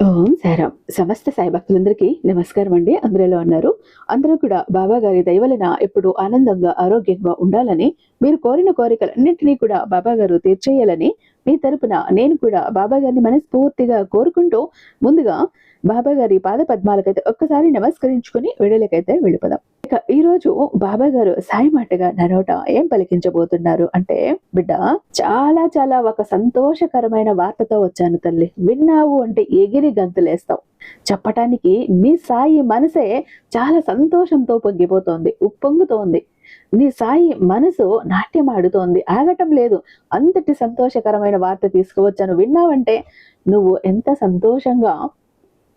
ఓం సారాం. సమస్త సాయి భక్తులందరికీ నమస్కారం అండి. అందరిలో అన్నారు. ఉన్నారు అందరూ కూడా బాబా గారి దయవలన ఎప్పుడు ఆనందంగా ఆరోగ్యంగా ఉండాలని మీరు కోరిన కోరికలన్నింటినీ కూడా బాబా గారు తీర్చేయాలని మీ తరపున నేను కూడా బాబా గారిని మనస్ఫూర్తిగా కోరుకుంటూ ముందుగా బాబా గారి పాద పద్మాలకైతే ఒక్కసారి నమస్కరించుకుని వీడియోలకైతే వెళ్ళిపోదాం. ఇక ఈ రోజు బాబా గారు సాయి మాటగా నరోట ఏం పలికించబోతున్నారు అంటే బిడ్డ చాలా చాలా ఒక సంతోషకరమైన వార్తతో వచ్చాను తల్లి. విన్నావు అంటే ఎగిరి గంతులేస్తావు. చెప్పటానికి నీ సాయి మనసే చాలా సంతోషంతో పొంగిపోతోంది ఉప్పొంగుతోంది. నీ సాయి మనసు నాట్యం ఆడుతోంది. ఆగటం లేదు. అంతటి సంతోషకరమైన వార్త తీసుకువచ్చాను. విన్నావంటే నువ్వు ఎంత సంతోషంగా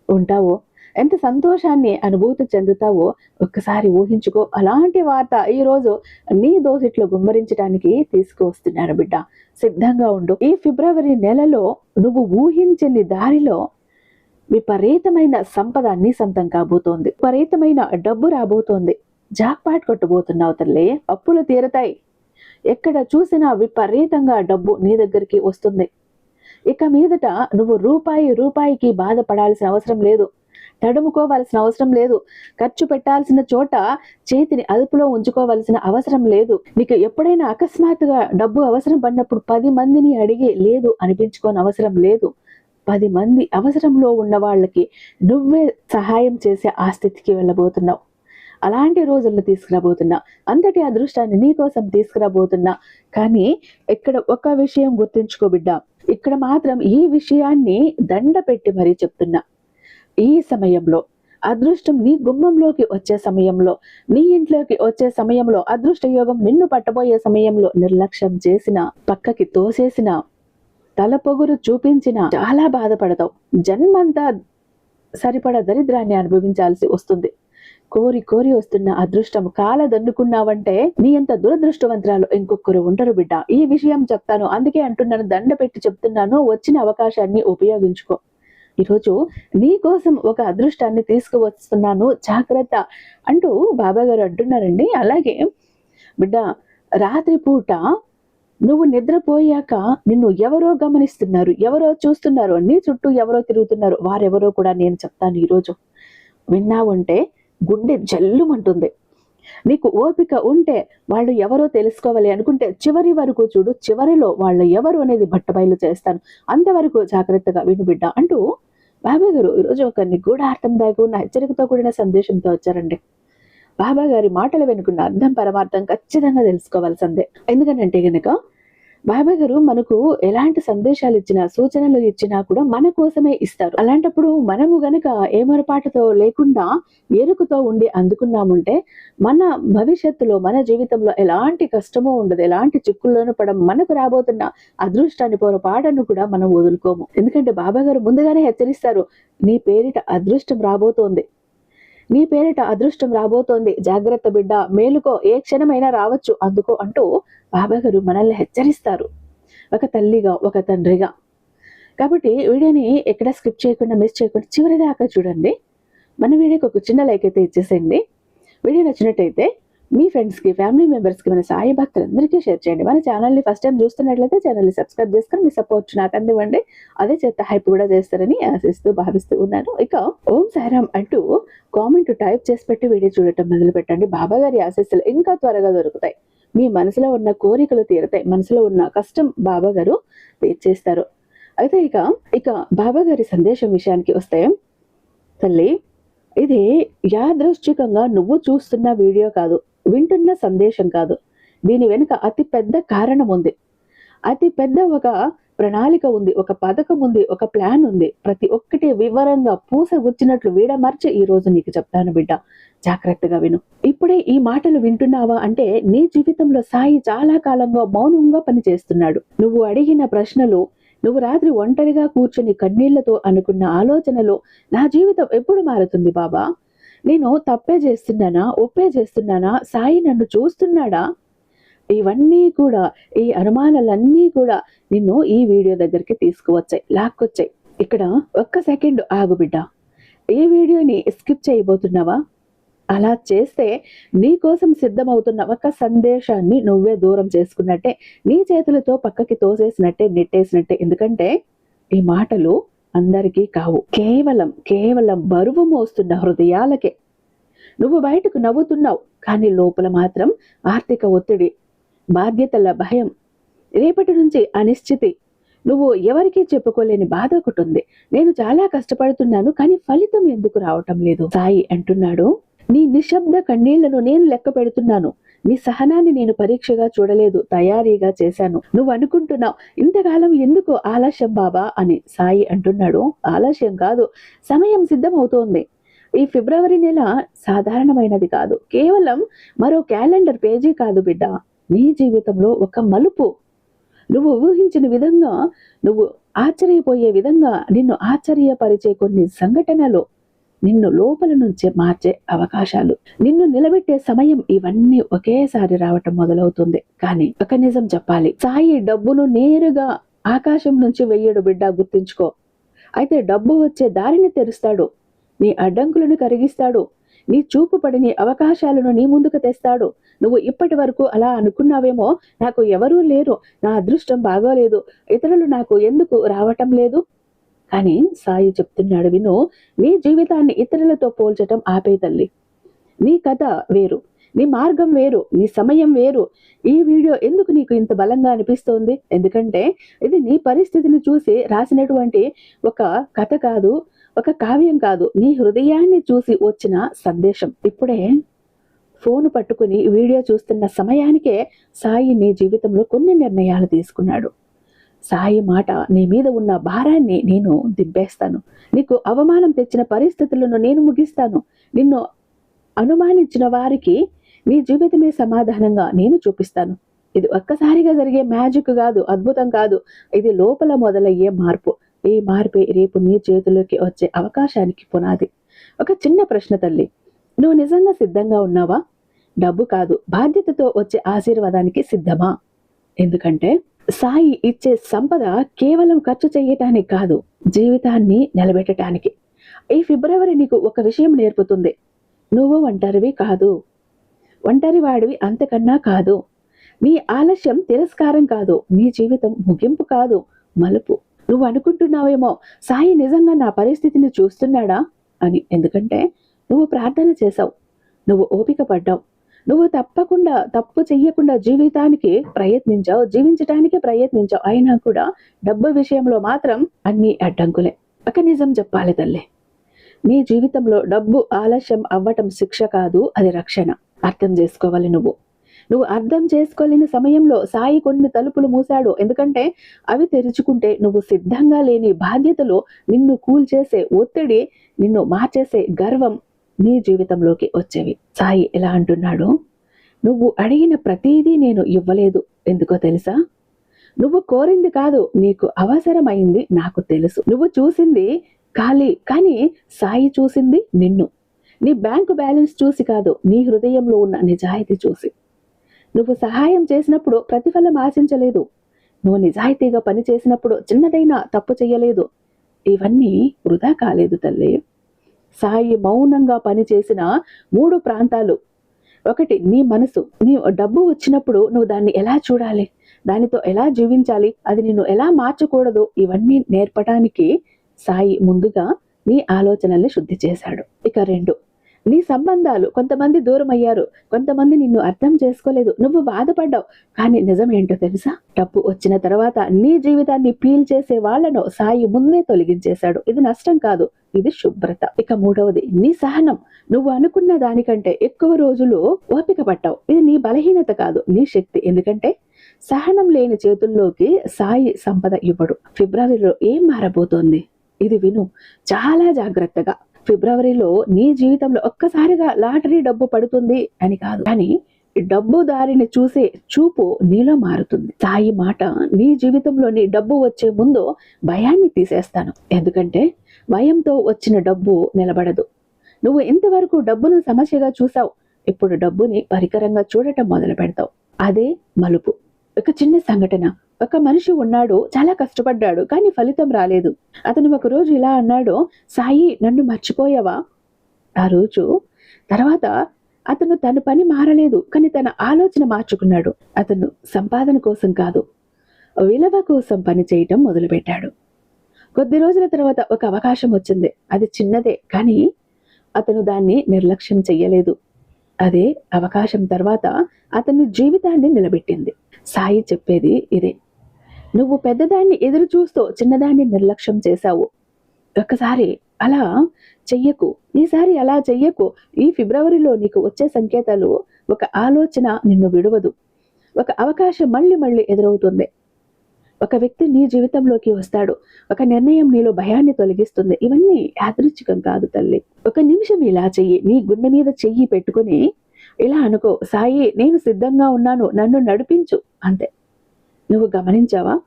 ఉంటావో ఎంత సంతోషాన్ని అనుభూతి చెందుతావో ఒక్కసారి ఊహించుకో. అలాంటి వార్త ఈ రోజు నీ దోసిట్లో గుమ్మరించడానికి తీసుకువస్తున్నారు బిడ్డ. సిద్ధంగా ఉండు. ఈ ఫిబ్రవరి నెలలో నువ్వు ఊహించని దారిలో విపరీతమైన సంపద నీ సొంతం కాబోతోంది. విపరీతమైన డబ్బు రాబోతోంది. జాక్పాట్ కొట్టబోతున్నావు తల్లే అప్పులు తీరతాయి. ఎక్కడ చూసినా విపరీతంగా డబ్బు నీ దగ్గరికి వస్తుంది. ఇక మీదట నువ్వు రూపాయి రూపాయికి బాధపడాల్సిన అవసరం లేదు. తడుముకోవాల్సిన అవసరం లేదు. ఖర్చు పెట్టాల్సిన చోట చేతిని అదుపులో ఉంచుకోవాల్సిన అవసరం లేదు. నీకు ఎప్పుడైనా అకస్మాత్తుగా డబ్బు అవసరం పడినప్పుడు పది మందిని అడిగి లేదు అనిపించుకోని అవసరం లేదు. పది మంది అవసరంలో ఉన్న వాళ్ళకి నువ్వే సహాయం చేసే ఆ స్థితికి వెళ్ళబోతున్నావు. అలాంటి రోజుల్లో తీసుకురాబోతున్నా. అంతటి అదృష్టాన్ని నీకోసం తీసుకురాబోతున్నా. కానీ ఇక్కడ ఒక విషయం గుర్తుంచుకో బిడ్డ. ఇక్కడ మాత్రం ఈ విషయాన్ని దండ పెట్టి మరీ చెప్తున్నా. ఈ సమయంలో అదృష్టం నీ గుమ్మంలోకి వచ్చే సమయంలో నీ ఇంట్లోకి వచ్చే సమయంలో అదృష్ట యోగం నిన్ను పట్టబోయే సమయంలో నిర్లక్ష్యం చేసిన పక్కకి తోసేసిన తల పొగురు చూపించిన చాలా బాధపడతావు. జన్మంతా సరిపడా దరిద్రాన్ని అనుభవించాల్సి వస్తుంది. కోరి కోరి వస్తున్న అదృష్టం కాలదన్నుకున్నావంటే నీ అంత దురదృష్టవంతరాలు ఇంకొకరు ఉండరు బిడ్డ. ఈ విషయం చెప్తాను. అందుకే అంటున్నాను దండ పెట్టి చెప్తున్నాను. వచ్చిన అవకాశాన్ని ఉపయోగించుకో. ఈరోజు నీ కోసం ఒక అదృష్టాన్ని తీసుకువస్తున్నాను. జాగ్రత్త అంటూ బాబా గారు అంటున్నారండి. అలాగే బిడ్డ రాత్రిపూట నువ్వు నిద్రపోయాక నిన్ను ఎవరో గమనిస్తున్నారు ఎవరో చూస్తున్నారు నీ చుట్టూ ఎవరో తిరుగుతున్నారు వారెవరో కూడా నేను చెప్తాను ఈరోజు. విన్నావుంటే గుండె జల్లుమంటుంది. నీకు ఓపిక ఉంటే వాళ్ళు ఎవరో తెలుసుకోవాలి అనుకుంటే చివరి వరకు చూడు చివరిలో వాళ్ళు ఎవరు అనేది బట్టబయలు చేస్తాను. అంతవరకు జాగ్రత్తగా విను బిడ్డ అంటూ బాబా గారు ఈరోజు ఒక నిగూఢార్థం దాగి ఉన్న హెచ్చరికతో కూడిన సందేశంతో వచ్చారండి. బాబా గారి మాటలు వెనుకున్న అర్థం పరమార్థం ఖచ్చితంగా తెలుసుకోవాల్సిందే. ఎందుకంటే గనక బాబా గారు మనకు ఎలాంటి సందేశాలు ఇచ్చినా సూచనలు ఇచ్చినా కూడా మన కోసమే ఇస్తారు. అలాంటప్పుడు మనము గనక ఏమరపాటుతో లేకుండా ఎరుకుతో ఉండి అందుకున్నాముంటే మన భవిష్యత్తులో మన జీవితంలో ఎలాంటి కష్టమో ఉండదు ఎలాంటి చిక్కుల్లోనూ పడం మనకు రాబోతున్న అదృష్టాన్ని పొరపాటును కూడా మనం వదులుకోము. ఎందుకంటే బాబా గారు ముందుగానే హెచ్చరిస్తారు నీ పేరిట అదృష్టం రాబోతోంది. నీ పేరిట అదృష్టం రాబోతోంది. జాగ్రత్త బిడ్డ మేలుకో ఏ క్షణమైనా రావచ్చు అందుకో అంటూ బాబా గారు మనల్ని హెచ్చరిస్తారు. ఒక తల్లిగా ఒక తండ్రిగా. కాబట్టి వీడియోని ఎక్కడ స్కిప్ చేయకుండా మిస్ చేయకుండా చివరి దాకా చూడండి. మన వీడియోకి ఒక చిన్న లైక్ అయితే ఇచ్చేసేయండి. వీడియో నచ్చినట్టయితే మీ ఫ్రెండ్స్కి ఫ్యామిలీ మెంబర్స్కి మన సాయి భక్తులందరికీ షేర్ చేయండి. మన ఛానల్ని ఫస్ట్ టైం చూస్తున్నట్లయితే ఛానల్ని సబ్స్క్రైబ్ చేసుకొని మీ సపోర్ట్ నాకు అందివ్వండి. అదే చేత హైప్ కూడా చేస్తారని ఆశిస్తూ భావిస్తూ ఉన్నాను. ఇక ఓం సాయిరామ్ అంటూ కామెంట్ టైప్ చేసి పెట్టి వీడియో చూడటం మొదలు పెట్టండి. బాబా గారి ఆశీస్సులు ఇంకా త్వరగా దొరుకుతాయి. మీ మనసులో ఉన్న కోరికలు తీరుతాయి. మనసులో ఉన్న కష్టం బాబా గారు తీర్చేస్తారు. అయితే ఇక ఇక బాబా గారి సందేశం విషయానికి వస్తే తల్లి ఇది యాదృశ్చికంగా నువ్వు చూస్తున్న వీడియో కాదు వింటున్న సందేశం కాదు. దీని వెనుక అతి పెద్ద కారణం ఉంది. అతి పెద్ద ఒక ప్రణాళిక ఉంది ఒక పథకం ఉంది ఒక ప్లాన్ ఉంది. ప్రతి ఒక్కటి వివరంగా పూస గుచ్చినట్లు వీడమర్చి ఈ రోజు నీకు చెప్తాను బిడ్డ. జాగ్రత్తగా విను. ఇప్పుడే ఈ మాటలు వింటున్నావా అంటే నీ జీవితంలో సాయి చాలా కాలంగా మౌనంగా పనిచేస్తున్నాడు. నువ్వు అడిగిన ప్రశ్నలు నువ్వు రాత్రి ఒంటరిగా కూర్చొని కన్నీళ్ళతో అనుకున్న ఆలోచనలో నా జీవితం ఎప్పుడు మారుతుంది బాబా? నేను తప్పే చేస్తున్నానా? ఒప్పే చేస్తున్నానా? సాయి నన్ను చూస్తున్నాడా? ఇవన్నీ కూడా ఈ అనుమానాలన్నీ కూడా నిన్ను ఈ వీడియో దగ్గరికి తీసుకువచ్చాయి లాక్కొచ్చాయి. ఇక్కడ ఒక్క సెకండ్ ఆగు బిడ్డ. ఈ వీడియోని స్కిప్ చేయబోతున్నావా? అలా చేస్తే నీ కోసం సిద్ధమవుతున్న ఒక సందేశాన్ని నువ్వే దూరం చేసుకున్నట్టే నీ చేతులతో పక్కకి తోసేసినట్టే నెట్టేసినట్టే. ఎందుకంటే ఈ మాటలు అందరికీ కావు. కేవలం కేవలం బరువు మోస్తున్న హృదయాలకే. నువ్వు బయటకు నవ్వుతున్నావు కానీ లోపల మాత్రం ఆర్థిక ఒత్తిడి బాధ్యతల భయం రేపటి నుంచి అనిశ్చితి. నువ్వు ఎవరికీ చెప్పుకోలేని బాధ ఒకటి ఉంది. నేను చాలా కష్టపడుతున్నాను కానీ ఫలితం ఎందుకు రావటం లేదు? సాయి అంటున్నాడు. నీ నిశ్శబ్ద కన్నీళ్ళను నేను లెక్క పెడుతున్నాను. నీ సహనాన్ని నేను పరీక్షగా చూడలేదు తయారీగా చేశాను. నువ్వు అనుకుంటున్నావు ఇంతకాలం ఎందుకు ఆలస్యం బాబా అని సాయి అంటున్నాడు. ఆలస్యం కాదు సమయం సిద్ధమవుతోంది. ఈ ఫిబ్రవరి నెల సాధారణమైనది కాదు. కేవలం మరో క్యాలెండర్ పేజీ కాదు బిడ్డ. నీ జీవితంలో ఒక మలుపు. నువ్వు ఊహించిన విధంగా నువ్వు ఆశ్చర్యపోయే విధంగా నిన్ను ఆశ్చర్యపరిచే కొన్ని సంఘటనలు. నిన్ను లోపల నుంచే మార్చే అవకాశాలు నిన్ను నిలబెట్టే సమయం ఇవన్నీ ఒకేసారి రావటం మొదలవుతుంది. కానీ ఒక నిజం చెప్పాలి. సాయి డబ్బును నేరుగా ఆకాశం నుంచి వెయ్యడు బిడ్డ గుర్తించుకో. అయితే డబ్బు వచ్చే దారిని తెరుస్తాడు. నీ అడ్డంకులను కరిగిస్తాడు. నీ చూపు పడిని అవకాశాలను నీ ముందుకు తెస్తాడు. నువ్వు ఇప్పటి వరకు అలా అనుకున్నావేమో నాకు ఎవరూ లేరు. నా అదృష్టం బాగోలేదు. ఇతరులు నాకు ఎందుకు రావటం లేదు? కానీ సాయి చెప్తున్నాడు విను. నీ జీవితాన్ని ఇతరులతో పోల్చటం ఆపే తల్లి. నీ కథ వేరు. నీ మార్గం వేరు. నీ సమయం వేరు. ఈ వీడియో ఎందుకు నీకు ఇంత బలంగా అనిపిస్తోంది? ఎందుకంటే ఇది నీ పరిస్థితిని చూసి రాసినటువంటి ఒక కథ కాదు ఒక కావ్యం కాదు. నీ హృదయాన్ని చూసి వచ్చిన సందేశం. ఇప్పుడే ఫోన్ పట్టుకుని వీడియో చూస్తున్న సమయానికే సాయి నీ జీవితంలో కొన్ని నిర్ణయాలు తీసుకున్నాడు. సాయి మాట నీ మీద ఉన్న భారాన్ని నేను దింపేస్తాను. నీకు అవమానం తెచ్చిన పరిస్థితులను నేను ముగిస్తాను. నిన్ను అనుమానించిన వారికి నీ జీవితమే సమాధానంగా నేను చూపిస్తాను. ఇది ఒక్కసారిగా జరిగే మ్యాజిక్ కాదు అద్భుతం కాదు. ఇది లోపల మొదలయ్యే మార్పు. ఈ మార్పే రేపు నీ చేతిలోకి వచ్చే అవకాశానికి పునాది. ఒక చిన్న ప్రశ్న తల్లి. నువ్వు నిజంగా సిద్ధంగా ఉన్నావా? డబ్బు కాదు బాధ్యతతో వచ్చే ఆశీర్వాదానికి సిద్ధమా? ఎందుకంటే సాయి ఇచ్చే సంపద కేవలం ఖర్చు చేయటానికి కాదు జీవితాన్ని నిలబెట్టడానికి ఈ ఫిబ్రవరి నీకు ఒక విషయం నేర్పుతుంది. నువ్వు ఒంటరివి కాదు. ఒంటరి వాడివి అంతకన్నా కాదు. నీ ఆలస్యం తిరస్కారం కాదు. నీ జీవితం ముగింపు కాదు. మలుపు. నువ్వు అనుకుంటున్నావేమో సాయి నిజంగా నా పరిస్థితిని చూస్తున్నాడా అని. ఎందుకంటే నువ్వు ప్రార్థన చేశావు. నువ్వు ఓపిక పడ్డావు. నువ్వు తప్పకుండా తప్పు చెయ్యకుండా జీవితానికి ప్రయత్నించావు జీవించడానికి ప్రయత్నించావు. అయినా కూడా డబ్బు విషయంలో మాత్రం అన్ని అడ్డంకులే. ఒక నిజం చెప్పాలి తల్లి. నీ జీవితంలో డబ్బు ఆలస్యం అవ్వటం శిక్ష కాదు అది రక్షణ. అర్థం చేసుకోవాలి నువ్వు. నువ్వు అర్థం చేసుకోలేని సమయంలో సాయి కొన్ని తలుపులు మూశాడు. ఎందుకంటే అవి తెరుచుకుంటే నువ్వు సిద్ధంగా లేని బాధ్యతలు నిన్ను కూల్చేసే ఒత్తిడి నిన్ను మార్చేసే గర్వం నీ జీవితంలోకి వచ్చేవి. సాయి ఎలా అంటున్నాడు? నువ్వు అడిగిన ప్రతిదీ నేను ఇవ్వలేదు. ఎందుకో తెలుసా? నువ్వు కోరింది కాదు. నీకు అవసరమైంది నాకు తెలుసు. నువ్వు చూసింది ఖాళీ. కానీ సాయి చూసింది నిన్ను. నీ బ్యాంకు బ్యాలెన్స్ చూసి కాదు. నీ హృదయంలో ఉన్న నిజాయితీ చూసి. నువ్వు సహాయం చేసినప్పుడు ప్రతిఫలం ఆశించలేదు. నువ్వు నిజాయితీగా పని చేసినప్పుడు చిన్నదైనా తప్పు చేయలేదు. ఇవన్నీ వృధా కాలేదు తల్లి. సాయి మౌనంగా పనిచేసిన మూడు ప్రాంతాలు. ఒకటి నీ మనసు. నీ డబ్బు వచ్చినప్పుడు నువ్వు దాన్ని ఎలా చూడాలి? దానితో ఎలా జీవించాలి? అది నిన్ను ఎలా మార్చకూడదు? ఇవన్నీ నేర్పడానికి సాయి ముందుగా నీ ఆలోచనల్ని శుద్ధి చేశాడు. ఇక రెండు నీ సంబంధాలు కొంతమంది దూరం అయ్యారు కొంతమంది నిన్ను అర్థం చేసుకోలేదు నువ్వు బాధపడ్డావు. కానీ నిజం ఏంటో తెలుసా? డబ్బు వచ్చిన తర్వాత నీ జీవితాన్ని పీల్ చేసే వాళ్ళను సాయి ముందే తొలగించేశాడు. ఇది నష్టం కాదు ఇది శుభ్రత. ఇక మూడవది నీ సహనం. నువ్వు అనుకున్న దానికంటే ఎక్కువ రోజులు ఓపిక పట్టావు. ఇది నీ బలహీనత కాదు నీ శక్తి. ఎందుకంటే సహనం లేని చేతుల్లోకి సాయి సంపద ఇవ్వడు. ఫిబ్రవరిలో ఏం మారబోతోంది? ఇది విను. చాలా జాగ్రత్తగా. ఫిబ్రవరిలో నీ జీవితంలో ఒక్కసారిగా లాటరీ డబ్బు పడుతుంది అని కాదు. కానీ డబ్బు దారిని చూసే చూపు నీలో మారుతుంది. సాయి మాట నీ జీవితంలోని డబ్బు వచ్చే ముందు భయాన్ని తీసేస్తాను. ఎందుకంటే భయంతో వచ్చిన డబ్బు నిలబడదు. నువ్వు ఇంతవరకు డబ్బును సమస్యగా చూసావు. ఇప్పుడు డబ్బుని పరికరంగా చూడటం మొదలు పెడతావు అదే మలుపు. ఒక చిన్న సంఘటన. ఒక మనిషి ఉన్నాడు చాలా కష్టపడ్డాడు కానీ ఫలితం రాలేదు. అతను ఒక రోజు ఇలా అన్నాడు సాయి నన్ను మర్చిపోయావా? ఆ రోజు తర్వాత అతను తన పని మారలేదు కానీ తన ఆలోచన మార్చుకున్నాడు. అతను సంపాదన కోసం కాదు విలువ కోసం పని చేయటం మొదలుపెట్టాడు. కొద్ది రోజుల తర్వాత ఒక అవకాశం వచ్చింది. అది చిన్నదే కానీ అతను దాన్ని నిర్లక్ష్యం చెయ్యలేదు. అదే అవకాశం తర్వాత అతని జీవితాన్ని నిలబెట్టింది. సాయి చెప్పేది ఇదే. నువ్వు పెద్దదాన్ని ఎదురు చూస్తూ చిన్నదాన్ని నిర్లక్ష్యం చేశావు. ఒక్కసారి అలా చెయ్యకు. ఈసారి అలా చెయ్యకు. ఈ ఫిబ్రవరిలో నీకు వచ్చే సంకేతాలు ఒక ఆలోచన నిన్ను విడవదు. ఒక అవకాశం మళ్ళీ మళ్ళీ ఎదురవుతుంది. ఒక వ్యక్తి నీ జీవితంలోకి వస్తాడు. ఒక నిర్ణయం నీలో భయాన్ని తొలగిస్తుంది. ఇవన్నీ యాదృచ్ఛికం కాదు తల్లి. ఒక నిమిషం ఇలా చెయ్యి. నీ గుండె మీద చెయ్యి పెట్టుకుని ఇలా అనుకో. సాయి నేను సిద్ధంగా ఉన్నాను. నన్ను నడిపించు. అంతే. నువ్వు గమనించావా?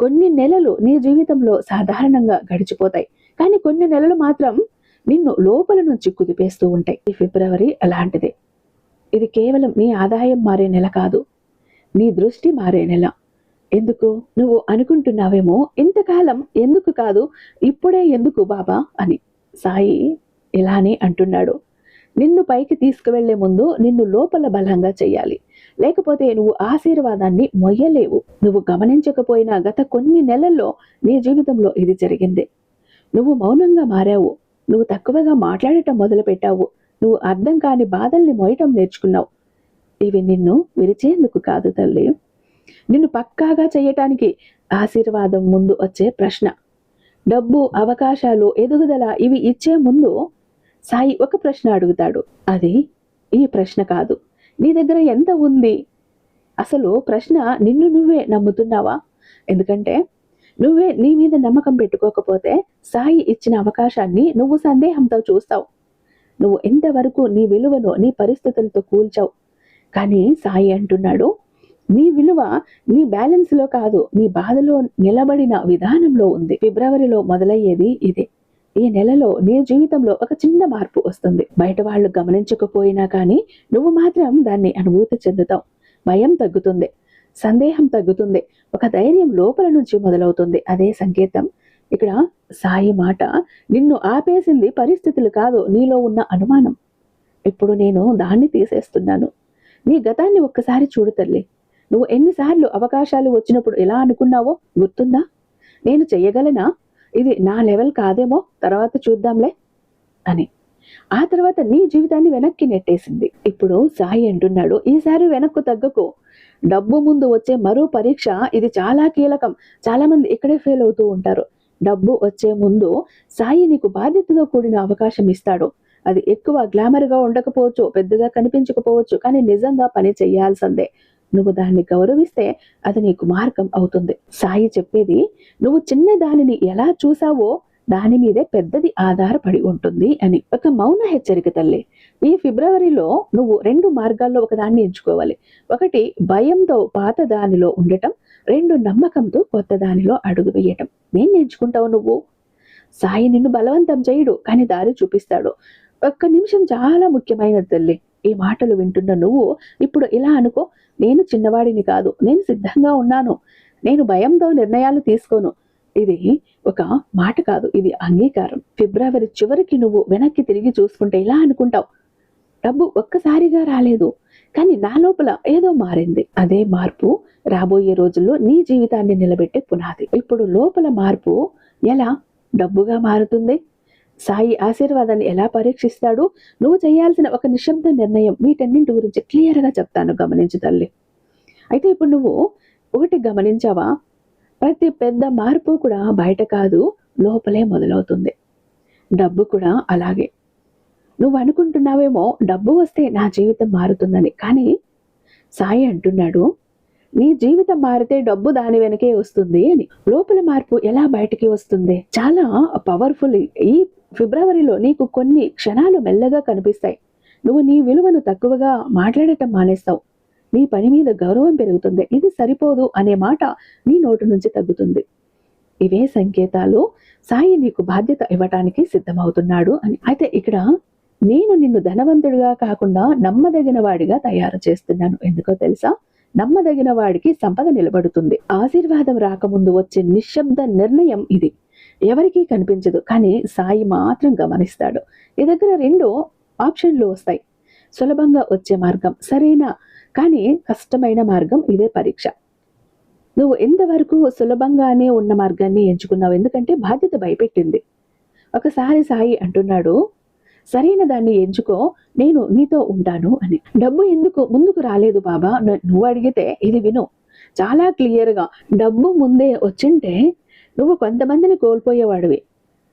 కొన్ని నెలలు నీ జీవితంలో సాధారణంగా గడిచిపోతాయి. కానీ కొన్ని నెలలు మాత్రం నిన్ను లోపల నుంచి కుదిపేస్తూ ఉంటాయి. ఈ ఫిబ్రవరి అలాంటిదే. ఇది కేవలం నీ ఆదాయం మారే నెల కాదు. నీ దృష్టి మారే నెల. ఎందుకు? నువ్వు అనుకుంటున్నావేమో ఇంతకాలం ఎందుకు కాదు ఇప్పుడే ఎందుకు బాబా అని. సాయి ఇలానే అంటున్నాడు. నిన్ను పైకి తీసుకువెళ్ళే ముందు నిన్ను లోపల బలంగా చేయాలి. లేకపోతే నువ్వు ఆశీర్వాదాన్ని మొయ్యలేవు. నువ్వు గమనించకపోయినా గత కొన్ని నెలల్లో నీ జీవితంలో ఇది జరిగింది. నువ్వు మౌనంగా మారావు. నువ్వు తక్కువగా మాట్లాడటం మొదలుపెట్టావు. నువ్వు అర్థం కాని బాధల్ని మోయటం నేర్చుకున్నావు. ఇవి నిన్ను విరిచేందుకు కాదు తల్లి. నిన్ను పక్కాగా చేయటానికి ఆశీర్వాదం ముందు వచ్చే ప్రశ్న. డబ్బు అవకాశాలు ఎదుగుదల ఇవి ఇచ్చే ముందు సాయి ఒక ప్రశ్న అడుగుతాడు. అది ఈ ప్రశ్న కాదు. నీ దగ్గర ఎంత ఉంది? అసలు ప్రశ్న నిన్ను నువ్వే నమ్ముతున్నావా? ఎందుకంటే నువ్వే నీ మీద నమ్మకం పెట్టుకోకపోతే సాయి ఇచ్చిన అవకాశాన్ని నువ్వు సందేహంతో చూస్తావు. నువ్వు ఎంతవరకు నీ విలువను నీ పరిస్థితులతో కూల్చావు. కానీ సాయి అంటున్నాడు నీ విలువ నీ బ్యాలెన్స్లో కాదు నీ బాధలో నిలబడిన విధానంలో ఉంది. ఫిబ్రవరిలో మొదలయ్యేది ఇదే. ఈ నెలలో నీ జీవితంలో ఒక చిన్న మార్పు వస్తుంది. బయట వాళ్ళు గమనించకపోయినా కానీ నువ్వు మాత్రం దాన్ని అనుభూతి చెందుతావు. భయం తగ్గుతుంది. సందేహం తగ్గుతుంది. ఒక ధైర్యం లోపల నుంచి మొదలవుతుంది. అదే సంకేతం. ఇక్కడ సాయి మాట నిన్ను ఆపేసింది పరిస్థితులు కాదు నీలో ఉన్న అనుమానం. ఇప్పుడు నేను దాన్ని తీసేస్తున్నాను. నీ గతాన్ని ఒక్కసారి చూడు తల్లి. నువ్వు ఎన్నిసార్లు అవకాశాలు వచ్చినప్పుడు ఎలా అనుకున్నావో గుర్తుందా? నేను చెయ్యగలనా? ఇది నా లెవెల్ కాదేమో తర్వాత చూద్దాంలే అని. ఆ తర్వాత నీ జీవితాన్ని వెనక్కి నెట్టేసింది. ఇప్పుడు సాయి అంటున్నాడు ఈసారి వెనక్కు తగ్గకు. డబ్బు ముందు వచ్చే మరో పరీక్ష ఇది చాలా కీలకం. చాలా మంది ఇక్కడే ఫెయిల్ అవుతూ ఉంటారు. డబ్బు వచ్చే ముందు సాయి నీకు బాధ్యతతో కూడిన అవకాశం ఇస్తాడు. అది ఎక్కువ గ్లామర్గా ఉండకపోవచ్చు పెద్దగా కనిపించకపోవచ్చు కానీ నిజంగా పని చేయాల్సిందే. నువ్వు దాన్ని గౌరవిస్తే అది నీకు మార్గం అవుతుంది. సాయి చెప్పేది నువ్వు చిన్న దానిని ఎలా చూసావో దాని మీదే పెద్దది ఆధారపడి ఉంటుంది అని ఒక మౌన హెచ్చరిక తల్లి. ఈ ఫిబ్రవరిలో నువ్వు రెండు మార్గాల్లో ఒక దాన్ని ఎంచుకోవాలి. ఒకటి భయంతో పాత దానిలో ఉండటం. రెండు నమ్మకంతో కొత్త దానిలో అడుగు వేయటం. నేను ఎంచుకుంటావు నువ్వు? సాయి నిన్ను బలవంతం చేయడు కానీ దారి చూపిస్తాడు. ఒక్క నిమిషం చాలా ముఖ్యమైనది తల్లి. ఈ మాటలు వింటున్న నువ్వు ఇప్పుడు ఇలా అనుకో నేను చిన్నవాడిని కాదు నేను సిద్ధంగా ఉన్నాను. నేను భయంతో నిర్ణయాలు తీసుకోను. ఇది ఒక మాట కాదు ఇది అంగీకారం. ఫిబ్రవరి చివరికి నువ్వు వెనక్కి తిరిగి చూసుకుంటే ఇలా అనుకుంటావు. డబ్బు ఒక్కసారిగా రాలేదు కానీ నా లోపల ఏదో మారింది. అదే మార్పు రాబోయే రోజుల్లో నీ జీవితాన్ని నిలబెట్టే పునాది. ఇప్పుడు లోపల మార్పు ఎలా? డబ్బుగా మారుతుంది సాయి ఆశీర్వాదాన్ని ఎలా పరీక్షిస్తాడు? నువ్వు చేయాల్సిన ఒక నిశ్శబ్ద నిర్ణయం వీటన్నింటి గురించి క్లియర్గా చెప్తాను. గమనించు తల్లి. అయితే ఇప్పుడు నువ్వు ఒకటి గమనించావా? ప్రతి పెద్ద మార్పు కూడా బయట కాదు లోపలే మొదలవుతుంది. డబ్బు కూడా అలాగే. నువ్వు అనుకుంటున్నావేమో డబ్బు వస్తే నా జీవితం మారుతుందని. కానీ సాయి అంటున్నాడు నీ జీవితం మారితే డబ్బు దాని వెనకే వస్తుంది అని. లోపల మార్పు ఎలా బయటికి వస్తుంది? చాలా పవర్ఫుల్ ఈ ఫిబ్రవరిలో నీకు కొన్ని క్షణాలు మెల్లగా కనిపిస్తాయి. నువ్వు నీ విలువను తక్కువగా మాట్లాడటం మానేస్తావు. నీ పని మీద గౌరవం పెరుగుతుంది. ఇది సరిపోదు అనే మాట నీ నోటు నుంచి తగ్గుతుంది. ఇవే సంకేతాలు సాయి నీకు బాధ్యత ఇవ్వటానికి సిద్ధమవుతున్నాడు అని. అయితే ఇక్కడ నేను నిన్ను ధనవంతుడిగా కాకుండా నమ్మదగిన వాడిగా తయారు చేస్తున్నాను. ఎందుకో తెలుసా? నమ్మదగిన వాడికి సంపద నిలబడుతుంది. ఆశీర్వాదం రాకముందు వచ్చే నిశ్శబ్ద నిర్ణయం ఇది. ఎవరికీ కనిపించదు. కానీ సాయి మాత్రం గమనిస్తాడు. ఈ దగ్గర రెండు ఆప్షన్లు వస్తాయి. సులభంగా వచ్చే మార్గం సరైన? కానీ కష్టమైన మార్గం ఇదే పరీక్ష. నువ్వు ఇంతవరకు సులభంగానే ఉన్న మార్గాన్ని ఎంచుకున్నావు? ఎందుకంటే బాధ్యత భయపెట్టింది. ఒకసారి సాయి అంటున్నాడు సరైన దాన్ని ఎంచుకో నేను నీతో ఉంటాను అని. డబ్బు ఎందుకు? ముందుకు రాలేదు బాబా. ను- నువ్వు అడిగితే ఇది విను. చాలా క్లియర్గా డబ్బు ముందే వచ్చింటే నువ్వు కొంతమందిని కోల్పోయేవాడివి.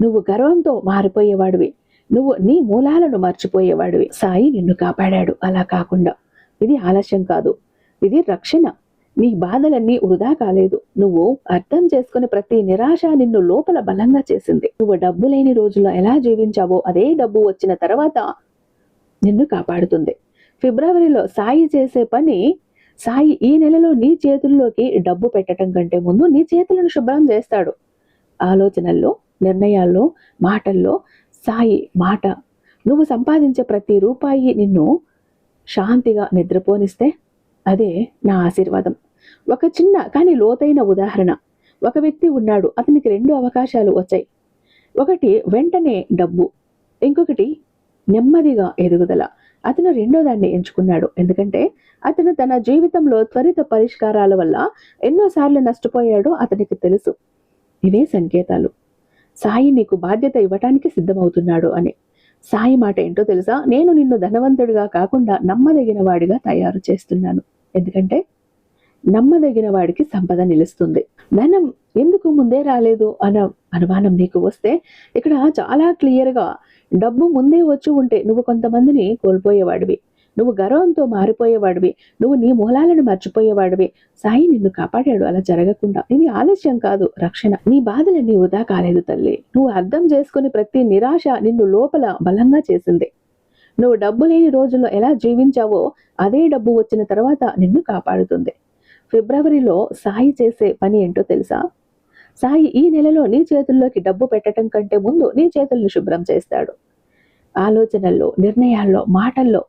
నువ్వు గర్వంతో మారిపోయేవాడివి. నువ్వు నీ మూలాలను మర్చిపోయేవాడివి. సాయి నిన్ను కాపాడాడు. అలా కాకుండా. ఇది ఆలస్యం కాదు. ఇది రక్షణ. నీ బాధలన్నీ వృధా కాలేదు. నువ్వు అర్థం చేసుకుని ప్రతి నిరాశ నిన్ను లోపల బలంగా చేసింది. నువ్వు డబ్బు లేని రోజుల్లో ఎలా జీవించావో అదే డబ్బు వచ్చిన తర్వాత నిన్ను కాపాడుతుంది. ఫిబ్రవరిలో సాయి చేసే పని సాయి ఈ నెలలో నీ చేతుల్లోకి డబ్బు పెట్టడం కంటే ముందు నీ చేతులను శుభ్రం చేస్తాడు. ఆలోచనల్లో నిర్ణయాల్లో మాటల్లో సాయి మాట నువ్వు సంపాదించే ప్రతి రూపాయి నిన్ను శాంతిగా నిద్రపోనిస్తే అదే నా ఆశీర్వాదం. ఒక చిన్న కానీ లోతైన ఉదాహరణ. ఒక వ్యక్తి ఉన్నాడు అతనికి రెండు అవకాశాలు వచ్చాయి. ఒకటి వెంటనే డబ్బు ఇంకొకటి నెమ్మదిగా ఎదుగుదల. అతను రెండో దాన్ని ఎంచుకున్నాడు. ఎందుకంటే అతను తన జీవితంలో త్వరిత పరిష్కారాల వల్ల ఎన్నోసార్లు నష్టపోయాడో అతనికి తెలుసు. ఇవే సంకేతాలు. సాయి నీకు బాధ్యత ఇవ్వటానికి సిద్ధమవుతున్నాడు అని. సాయి మాట ఏంటో తెలుసా? నేను నిన్ను ధనవంతుడిగా కాకుండా నమ్మదగిన వాడిగా తయారు చేస్తున్నాను. ఎందుకంటే నమ్మదగిన వాడికి సంపద నిలుస్తుంది. ధనం ఎందుకు ముందే రాలేదు అన్న అనుమానం నీకు వస్తే ఇక్కడ చాలా క్లియర్గా డబ్బు ముందే వచ్చి ఉంటే నువ్వు కొంతమందిని కోల్పోయేవాడివి. నువ్వు గర్వంతో మారిపోయేవాడివి. నువ్వు నీ మూలాలను మర్చిపోయేవాడివి. సాయి నిన్ను కాపాడాడు. అలా జరగకుండా. ఇది ఆలస్యం కాదు. రక్షణ. నీ బాధలన్నీ వృధా కాలేదు తల్లి. నువ్వు అర్థం చేసుకుని ప్రతి నిరాశ నిన్ను లోపల బలంగా చేసింది. నువ్వు డబ్బు లేని రోజుల్లో ఎలా జీవించావో అదే డబ్బు వచ్చిన తర్వాత నిన్ను కాపాడుతుంది. ఫిబ్రవరిలో సాయి చేసే పని ఏంటో తెలుసా? సాయి ఈ నెలలో నీ చేతుల్లోకి డబ్బు పెట్టడం కంటే ముందు నీ చేతుల్ని శుభ్రం చేస్తాడు. ఆలోచనల్లో నిర్ణయాల్లో మాటల్లో.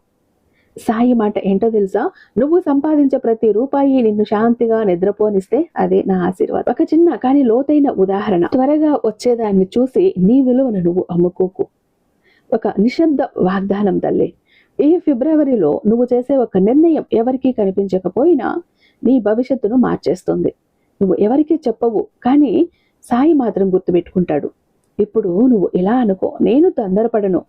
సాయి మాట ఏంటో తెలుసా? నువ్వు సంపాదించే ప్రతి రూపాయి నిన్ను శాంతిగా నిద్రపోనిస్తే అదే నా ఆశీర్వాదం. ఒక చిన్న కానీ లోతైన ఉదాహరణ. త్వరగా వచ్చేదాన్ని చూసి నీ విలువను నువ్వు అమ్ముకోకు. ఒక నిశ్శబ్ద వాగ్దానం తల్లి. ఈ ఫిబ్రవరిలో నువ్వు చేసే ఒక నిర్ణయం ఎవరికీ కనిపించకపోయినా నీ భవిష్యత్తును మార్చేస్తుంది. నువ్వు ఎవరికీ చెప్పవు కానీ సాయి మాత్రం గుర్తుపెట్టుకుంటాడు. ఇప్పుడు నువ్వు ఇలా అనుకో నేను తొందరపడను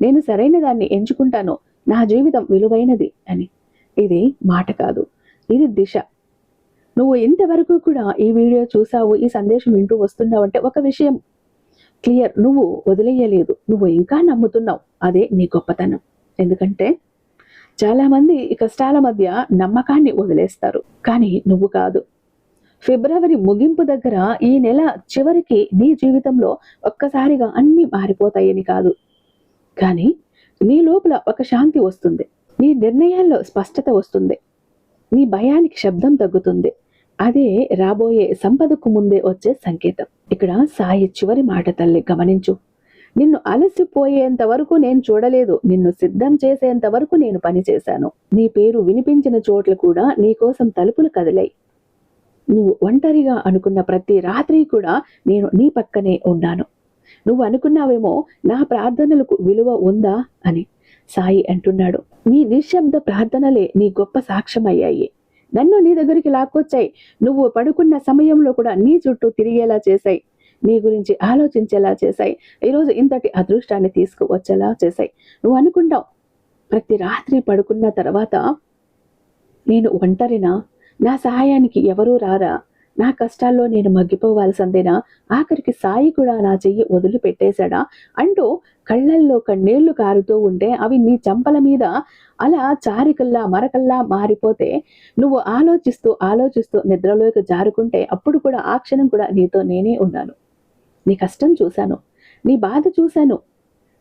నేను సరైన దాన్ని ఎంచుకుంటాను నా జీవితం విలువైనది అని. ఇది మాట కాదు ఇది దిశ. నువ్వు ఇంతవరకు కూడా ఈ వీడియో చూసావు ఈ సందేశం వింటూ వస్తున్నావు అంటే ఒక విషయం క్లియర్ నువ్వు వదిలేయలేదు నువ్వు ఇంకా నమ్ముతున్నావు అదే నీ గొప్పతనం. ఎందుకంటే చాలామంది ఈ కష్టాల మధ్య నమ్మకాన్ని వదిలేస్తారు. కానీ నువ్వు కాదు. ఫిబ్రవరి ముగింపు దగ్గర ఈ నెల చివరికి నీ జీవితంలో ఒక్కసారిగా అన్నీ మారిపోతాయని కాదు. కానీ నీ లోపల ఒక శాంతి వస్తుంది. నీ నిర్ణయాల్లో స్పష్టత వస్తుంది. నీ భయానికి శబ్దం తగ్గుతుంది. అదే రాబోయే సంపదకు ముందే వచ్చే సంకేతం. ఇక్కడ సాయి చివరి మాట తల్లి గమనించు. నిన్ను అలసిపోయేంత వరకు నేను చూడలేదు. నిన్ను సిద్ధం చేసేంత వరకు నేను పనిచేశాను నీ పేరు వినిపించిన చోట్ల కూడా నీకోసం తలుపులు కదిలాయి. నువ్వు ఒంటరిగా అనుకున్న ప్రతి రాత్రి కూడా నేను నీ పక్కనే ఉన్నాను. నువ్వు అనుకున్నావేమో నా ప్రార్థనలకు విలువ ఉందా అని సాయి అంటున్నాడు. నీ నిశ్శబ్ద ప్రార్థనలే నీ గొప్ప సాక్ష్యమయ్యాయి. నన్ను నీ దగ్గరికి లాక్కొచ్చాయి. నువ్వు పడుకున్న సమయంలో కూడా నీ చుట్టూ తిరిగేలా చేశాయి. నీ గురించి ఆలోచించేలా చేశాయి. ఈరోజు ఇంతటి అదృష్టాన్ని తీసుకువచ్చేలా చేశాయి. నువ్వు అనుకుంటావు ప్రతి రాత్రి పడుకున్న తర్వాత నేను ఒంటరినా? నా సహాయానికి ఎవరూ రారా? నా కష్టాల్లో నేను మగ్గిపోవాల్సిందేనా? ఆఖరికి సాయి కూడా నా చెయ్యి వదిలిపెట్టేశాడా? అంటూ కళ్ళల్లో కన్నీళ్ళు కారుతూ ఉంటే అవి నీ చంపల మీద అలా చారికల్లా మరకల్లా మారిపోతే నువ్వు ఆలోచిస్తూ ఆలోచిస్తూ నిద్రలోకి జారుకుంటే అప్పుడు కూడా ఆ క్షణం కూడా నీతో నేనే ఉన్నాను. నీ కష్టం చూశాను. నీ బాధ చూశాను.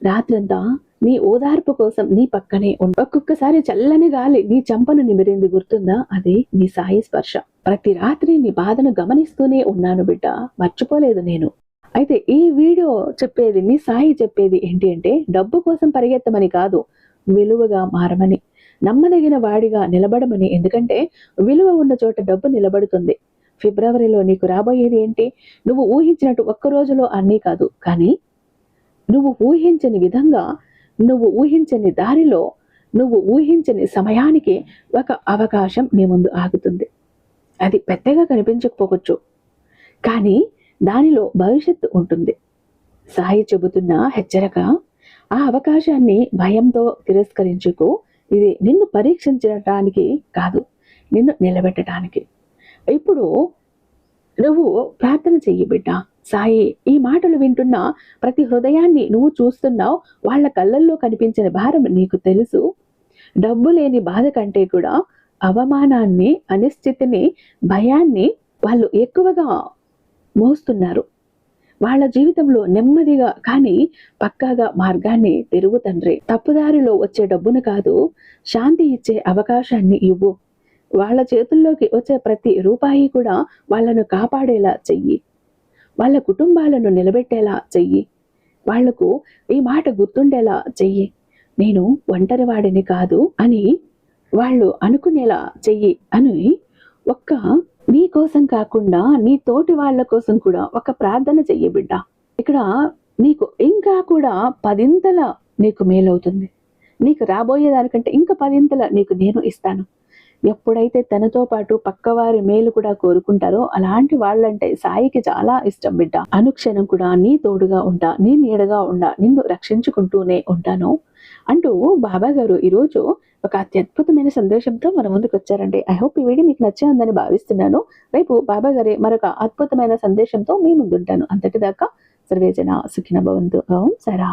రాత్రంతా నీ ఓదార్పు కోసం నీ పక్కనే ఉండు. ఒక్కొక్కసారి చల్లని గాలి నీ చంపను నిమిరింది గుర్తుందా? అది నీ సాయి స్పర్శ. ప్రతి రాత్రి నీ బాధను గమనిస్తూనే ఉన్నాను బిడ్డ. మర్చిపోలేదు నేను. అయితే ఈ వీడియో చెప్పేది నీ సాయి చెప్పేది ఏంటి అంటే డబ్బు కోసం పరిగెత్తమని కాదు విలువగా మారమని. నమ్మదగిన వాడిగా నిలబడమని. ఎందుకంటే విలువ ఉన్న చోట డబ్బు నిలబడుతుంది. ఫిబ్రవరిలో నీకు రాబోయేది ఏంటి? నువ్వు ఊహించినట్టు ఒక్క రోజులో అన్నీ కాదు. కానీ నువ్వు ఊహించని విధంగా నువ్వు ఊహించని దారిలో నువ్వు ఊహించని సమయానికి ఒక అవకాశం నీ ముందు ఆగుతుంది. అది పెద్దగా కనిపించకపోవచ్చు. కానీ దానిలో భవిష్యత్తు ఉంటుంది. సాయి చెబుతున్న హెచ్చరిక ఆ అవకాశాన్ని భయంతో తిరస్కరించుకో. ఇది నిన్ను పరీక్షించడానికి కాదు నిన్ను నిలబెట్టడానికి. ఇప్పుడు నువ్వు ప్రార్థన చెయ్యి బిడ్డ. సాయి ఈ మాటలు వింటున్న ప్రతి హృదయాన్ని నువ్వు చూస్తున్నావు. వాళ్ళ కళ్ళల్లో కనిపించిన భారం నీకు తెలుసు. డబ్బు లేని బాధ కంటే కూడా అవమానాన్ని అనిశ్చితిని భయాన్ని వాళ్ళు ఎక్కువగా మోస్తున్నారు. వాళ్ళ జీవితంలో నెమ్మదిగా కానీ పక్కాగా మార్గాన్ని తిరుగు తండ్రి. తప్పుదారిలో వచ్చే డబ్బును కాదు శాంతి ఇచ్చే అవకాశాన్ని ఇవ్వు. వాళ్ళ చేతుల్లోకి వచ్చే ప్రతి రూపాయి కూడా వాళ్ళను కాపాడేలా చెయ్యి. వాళ్ళ కుటుంబాలను నిలబెట్టేలా చెయ్యి. వాళ్ళకు ఈ మాట గుర్తుండేలా చెయ్యి. నేను ఒంటరివాడిని కాదు అని వాళ్ళు అనుకునేలా చెయ్యి అని ఒక్క నీ కోసం కాకుండా నీ తోటి వాళ్ళ కోసం కూడా ఒక ప్రార్థన చెయ్యి బిడ్డ. ఇక్కడ నీకు ఇంకా కూడా పదింతల నీకు మేలవుతుంది. నీకు రాబోయే దానికంటే ఇంకా పదింతల నీకు నేను ఇస్తాను. ఎప్పుడైతే తనతో పాటు పక్కవారి మేలు కూడా కోరుకుంటారో అలాంటి వాళ్ళంటే సాయికి చాలా ఇష్టం బిడ్డ. అనుక్షణం కూడా నీ తోడుగా ఉంటా నీ నీడగా ఉండా నిన్ను రక్షించుకుంటూనే ఉంటాను. అంటూ బాబా గారు ఈరోజు ఒక అత్యద్భుతమైన సందేశంతో మన ముందుకు వచ్చారండి. ఐ హోప్ ఈ వీడియో మీకు నచ్చిందని భావిస్తున్నాను. రేపు బాబా గారి మరొక అద్భుతమైన సందేశంతో మీ ముందుంటాను. అంతటిదాకా సర్వేజన సుఖిన భవంతు ఓం సరా